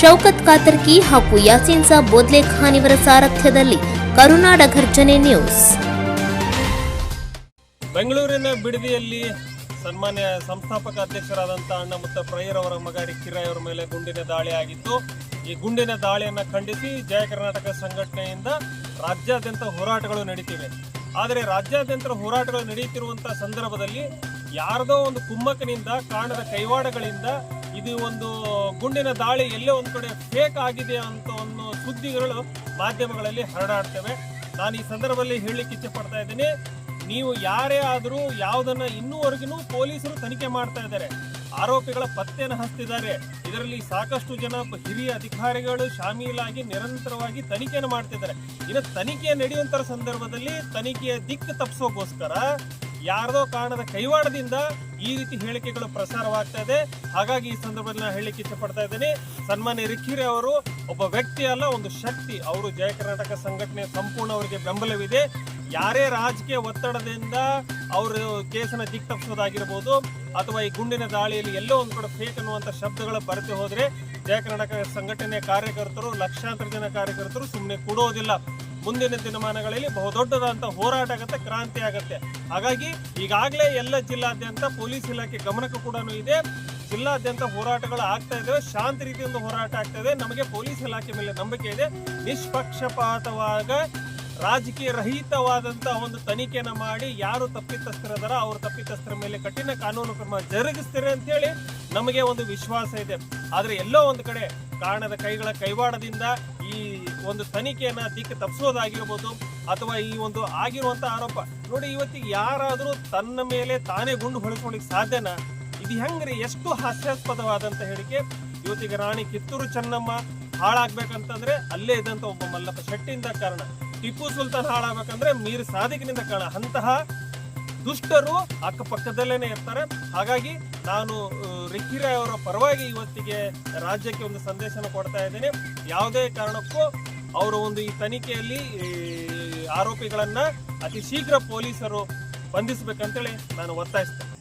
ಶೌಕತ್ ಕಾತರ್ಕಿ ಹಾಗೂ ಯಾಸೀನ್ ಸಾಬ್ ಬೋದ್ಲೆ ಖಾನ್ ಇವರ ಸಾರಥ್ಯದಲ್ಲಿ ಕರುನಾಡ ಘರ್ಜನೆ ನ್ಯೂಸ್. ಬೆಂಗಳೂರಿನ ಬಿಡದಿಯಲ್ಲಿ ಸನ್ಮಾನ್ಯ ಸಂಸ್ಥಾಪಕ ಅಧ್ಯಕ್ಷರಾದಂಥ ಅಣ್ಣ ಮುತ್ತ ಅವರ ಮಗ ರಿಕ್ಕಿರಾಯ್ ಅವರ ಮೇಲೆ ಗುಂಡಿನ ದಾಳಿ ಆಗಿತ್ತು. ಈ ಗುಂಡಿನ ದಾಳಿಯನ್ನು ಖಂಡಿಸಿ ಜಯ ಕರ್ನಾಟಕ ಸಂಘಟನೆಯಿಂದ ರಾಜ್ಯಾದ್ಯಂತ ಹೋರಾಟಗಳು ನಡೀತಿವೆ. ಆದರೆ ರಾಜ್ಯಾದ್ಯಂತ ಹೋರಾಟಗಳು ನಡೆಯುತ್ತಿರುವಂತಹ ಸಂದರ್ಭದಲ್ಲಿ ಯಾರದೋ ಒಂದು ಕುಮ್ಮಕ್ಕನಿಂದ ಕಾಣದ ಕೈವಾಡಗಳಿಂದ ಇದು ಒಂದು ಗುಂಡಿನ ದಾಳಿ, ಎಲ್ಲೇ ಒಂದು ಕಡೆ ಫೇಕ್ ಆಗಿದೆ ಅಂತ ಒಂದು ಸುದ್ದಿಗಳು ಮಾಧ್ಯಮಗಳಲ್ಲಿ ಹರಡಾಡ್ತವೆ. ನಾನು ಈ ಸಂದರ್ಭದಲ್ಲಿ ಹೇಳಲಿಕ್ಕೆ ಇಚ್ಛೆ ಪಡ್ತಾ ಇದ್ದೀನಿ, ನೀವು ಯಾರೇ ಆದರೂ ಯಾವುದನ್ನ ಇನ್ನೂವರೆಗೂ ಪೊಲೀಸರು ತನಿಖೆ ಮಾಡ್ತಾ ಇದ್ದಾರೆ. ಆರೋಪಿಗಳ ಪತ್ತೆಯನ್ನು ಹಚ್ತಿದ್ದಾರೆ. ಇದರಲ್ಲಿ ಸಾಕಷ್ಟು ಜನ ಹಿರಿಯ ಅಧಿಕಾರಿಗಳು ಶಾಮೀಲಾಗಿ ನಿರಂತರವಾಗಿ ತನಿಖೆಯನ್ನು ಮಾಡ್ತಿದ್ದಾರೆ. ಇನ್ನು ತನಿಖೆ ನಡೆಯುವಂತ ಸಂದರ್ಭದಲ್ಲಿ ತನಿಖೆಯ ದಿಕ್ಕು ತಪ್ಪಿಸೋಗೋಸ್ಕರ ಯಾರದೋ ಕಾರಣದ ಕೈವಾಡದಿಂದ ಈ ರೀತಿ ಹೇಳಿಕೆಗಳು ಪ್ರಸಾರವಾಗ್ತಾ ಇದೆ. ಹಾಗಾಗಿ ಈ ಸಂದರ್ಭದಲ್ಲಿ ನಾನು ಹೇಳಲಿಕ್ಕೆ ಇಷ್ಟಪಡ್ತಾ ಇದ್ದೇನೆ. ಸನ್ಮಾನ್ಯ ರಿಖಿರೆ ಅವರು ಒಬ್ಬ ವ್ಯಕ್ತಿ ಅಲ್ಲ, ಒಂದು ಶಕ್ತಿ. ಅವರು ಜಯ ಕರ್ನಾಟಕ ಸಂಘಟನೆ ಸಂಪೂರ್ಣ ಅವರಿಗೆ ಬೆಂಬಲವಿದೆ. ಯಾರೇ ರಾಜಕೀಯ ಒತ್ತಡದಿಂದ ಅವರು ಕೇಸನ್ನ ದಿಕ್ ತಪ್ಪಿಸೋದಾಗಿರ್ಬೋದು ಅಥವಾ ಈ ಗುಂಡಿನ ದಾಳಿಯಲ್ಲಿ ಎಲ್ಲೋ ಒಂದು ಕಡೆ ಫೇಕ್ ಅನ್ನುವಂಥ ಶಬ್ದಗಳು ಬರೆದು ಹೋದರೆ ಜಯ ಕರ್ನಾಟಕ ಸಂಘಟನೆ ಕಾರ್ಯಕರ್ತರು, ಲಕ್ಷಾಂತರ ಜನ ಕಾರ್ಯಕರ್ತರು ಸುಮ್ಮನೆ ಕೊಡೋದಿಲ್ಲ. ಮುಂದಿನ ದಿನಮಾನಗಳಲ್ಲಿ ಬಹುದೊಡ್ಡದಾದಂಥ ಹೋರಾಟ ಆಗುತ್ತೆ, ಕ್ರಾಂತಿ ಆಗುತ್ತೆ. ಹಾಗಾಗಿ ಈಗಾಗಲೇ ಎಲ್ಲ ಜಿಲ್ಲಾದ್ಯಂತ ಪೊಲೀಸ್ ಇಲಾಖೆ ಗಮನಕ್ಕೂ ಕೂಡ ಇದೆ. ಜಿಲ್ಲಾದ್ಯಂತ ಹೋರಾಟಗಳು ಆಗ್ತಾ ಇದ್ದಾವೆ ಶಾಂತ ರೀತಿಯಿಂದ ಹೋರಾಟ ಆಗ್ತಾ ಇದೆ. ನಮಗೆ ಪೊಲೀಸ್ ಇಲಾಖೆ ಮೇಲೆ ನಂಬಿಕೆ ಇದೆ. ನಿಷ್ಪಕ್ಷಪಾತವಾಗ ರಾಜಕೀಯ ರಹಿತವಾದಂತಹ ಒಂದು ತನಿಖೆನ ಮಾಡಿ ಯಾರು ತಪ್ಪಿತಸ್ಥರದಾರ ಅವ್ರ ತಪ್ಪಿತಸ್ಥರ ಮೇಲೆ ಕಠಿಣ ಕಾನೂನು ಕ್ರಮ ಜರುಗಿಸ್ತಾರೆ ಅಂತೇಳಿ ನಮಗೆ ಒಂದು ವಿಶ್ವಾಸ ಇದೆ. ಆದರೆ ಎಲ್ಲೋ ಒಂದು ಕಡೆ ಕಾರಣದ ಕೈಗಳ ಕೈವಾಡದಿಂದ ಈ ಒಂದು ತನಿಖೆಯನ್ನ ದಿಕ್ಕು ತಪ್ಪಿಸೋದಾಗಿರ್ಬೋದು ಅಥವಾ ಈ ಒಂದು ಆಗಿರುವಂತ ಆರೋಪ. ನೋಡಿ, ಇವತ್ತಿಗೆ ಯಾರಾದರೂ ತನ್ನ ಮೇಲೆ ತಾನೇ ಗುಂಡು ಹೊಳಿಸ್ಕೊಳಿಕ್ ಸಾಧ್ಯನಾ? ಇದು ಹೆಂಗ್ರಿ? ಎಷ್ಟು ಹಾಸ್ಯಾಸ್ಪದವಾದಂತ ಹೇಳಿಕೆ. ಇವತ್ತಿಗೆ ರಾಣಿ ಕಿತ್ತೂರು ಚೆನ್ನಮ್ಮ ಹಾಳಾಗ್ಬೇಕಂತಂದ್ರೆ ಅಲ್ಲೇ ಇದ್ದಂತ ಒಬ್ಬ ಮಲ್ಲಪ್ಪ ಶೆಟ್ಟಿಯಿಂದ ಕಾರಣ. ಟಿಪ್ಪು ಸುಲ್ತಾನ್ ಹಾಳಾಗ್ಬೇಕಂದ್ರೆ ಮೀರ್ ಸಾದಿಕ್ನಿಂದ ಕಾರಣ. ಅಂತಹ ದುಷ್ಟರು ಅಕ್ಕಪಕ್ಕದಲ್ಲೇನೆ ಇರ್ತಾರೆ. ಹಾಗಾಗಿ ನಾನು ರಿಕ್ಕಿ ರಿಕ್ಕಿರಾಯ್ ಅವರ ಪರವಾಗಿ ಇವತ್ತಿಗೆ ರಾಜ್ಯಕ್ಕೆ ಒಂದು ಸಂದೇಶನ ಕೊಡ್ತಾ ಇದ್ದೇನೆ. ಯಾವುದೇ ಕಾರಣಕ್ಕೂ ಅವರ ಒಂದು ಈ ತನಿಖೆಯಲ್ಲಿ ಆರೋಪಿಗಳನ್ನ ಅತಿ ಶೀಘ್ರ ಪೊಲೀಸರು ಬಂಧಿಸಬೇಕಂತೇಳಿ ನಾನು ಒತ್ತಾಯಿಸ್ತೇನೆ.